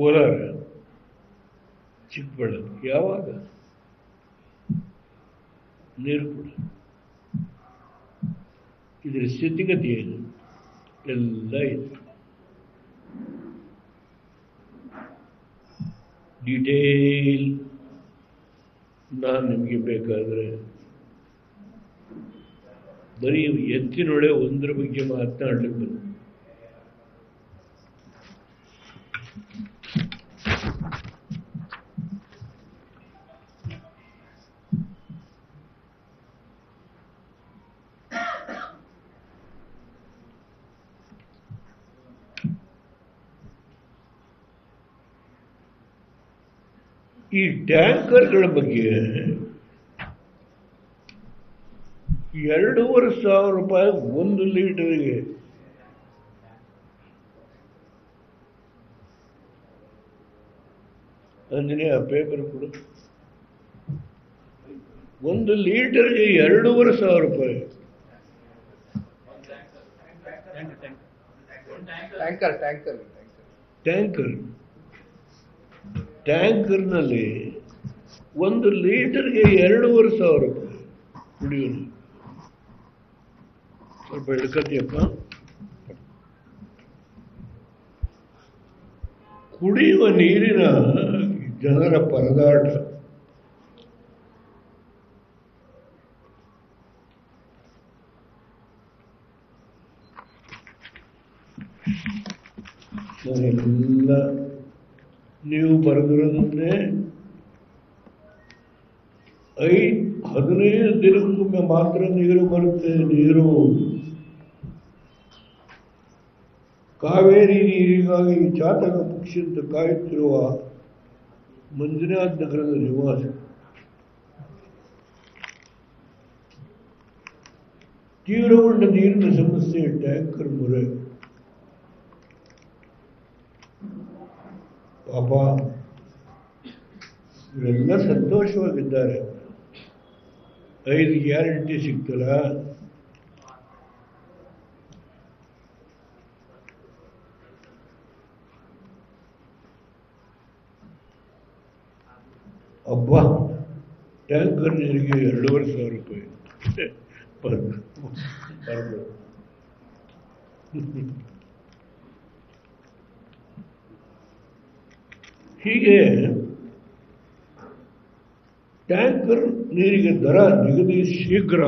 ಕೋಲಾರ ಚಿಕ್ಕಬಳ್ಳಾಪುರ. ಯಾವಾಗ? ನೀರು ಕೂಡ ಇದರ ಸ್ಥಿತಿಗತಿ ಏನು? ಎಲ್ಲ ಇತ್ತು ಡೀಟೇಲ್ ನಾನು ನಿಮಗೆ ಬೇಕಾದರೆ ಬರೀ ಎತ್ತಿನೊಳೆ ಒಂದರ ಬಗ್ಗೆ ಮಾತನಾಡಲಿಕ್ಕೆ ಬಂದು ಈ ಟ್ಯಾಂಕರ್ಗಳ ಬಗ್ಗೆ ಎರಡೂವರೆ ಸಾವಿರ ರೂಪಾಯಿ ಒಂದು ಲೀಟರ್ಗೆ ಅಂಜನೇ ಆ ಪೇಪರ್ ಕೊಡು ಒಂದು ಲೀಟರ್ಗೆ ಎರಡೂವರೆ ಸಾವಿರ ರೂಪಾಯಿ ಟ್ಯಾಂಕರ್ ಟ್ಯಾಂಕರ್ ಟ್ಯಾಂಕರ್ ಟ್ಯಾಂಕರ್ನಲ್ಲಿ ಒಂದು ಲೀಟರ್ಗೆ ಎರಡೂವರೆ ಸಾವಿರ ರೂಪಾಯಿ ಕುಡಿಯೋದು. ಸ್ವಲ್ಪ ಹಿಡ್ಕತಿಯಪ್ಪ. ಕುಡಿಯುವ ನೀರಿನ ಜನರ ಪರದಾಟ. ನಾನೆಲ್ಲ ನೀವು ಬರೆದಿರೋದನ್ನೇ ಐ ಹದಿನೈದು ದಿನಕ್ಕೊಮ್ಮೆ ಮಾತ್ರ ನೀರು ಬರುತ್ತೆ ನೀರು ಕಾವೇರಿ ನೀರಿಗಾಗಿ ಚಾತಕ ಪಕ್ಷಿಯಂತ ಕಾಯುತ್ತಿರುವ ಮಂಜುನಾಥ್ ನಗರದ ನಿವಾಸ ತೀವ್ರಗೊಂಡ ನೀರಿನ ಸಮಸ್ಯೆ ಟ್ಯಾಂಕರ್ ಮೊರೆ ಪಾಪ ಇವರೆಲ್ಲ ಸಂತೋಷವಾಗಿದ್ದಾರೆ ಐದು ಗ್ಯಾರಂಟಿ ಸಿಗ್ತಲ್ಲ ಅಬ್ಬ ಟ್ಯಾಂಕರ್ ನೀರಿಗೆ ಎರಡೂವರೆ ಸಾವಿರ ರೂಪಾಯಿ ಬರ್ದು ಬರ್ದು ಹೀಗೆ ಟ್ಯಾಂಕರ್ ನೀರಿಗೆ ದರ ನಿಗದಿ ಶೀಘ್ರ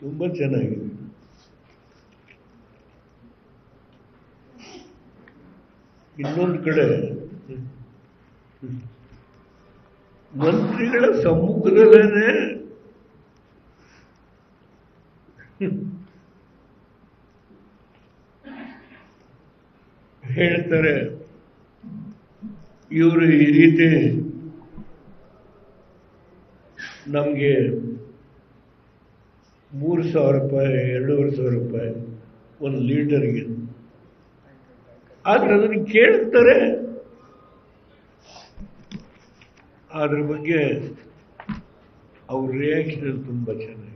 ತುಂಬ ಚೆನ್ನಾಗಿದೆ ಇನ್ನೊಂದು ಕಡೆ ಮಂತ್ರಿಗಳ ಸಮ್ಮುಖದಲ್ಲೇ ಹೇಳ್ತಾರೆ, ಇವರು ಈ ರೀತಿ ನಮಗೆ ಮೂರು ಸಾವಿರ ರೂಪಾಯಿ, ಎರಡೂವರೆ ಸಾವಿರ ರೂಪಾಯಿ ಒಂದು ಲೀಟರ್ಗೆ. ಆದರೆ ಅದನ್ನು ಕೇಳ್ತಾರೆ. ಅದ್ರ ಬಗ್ಗೆ ಅವ್ರ ರಿಯಾಕ್ಷನ್ ತುಂಬ ಚೆನ್ನಾಗಿ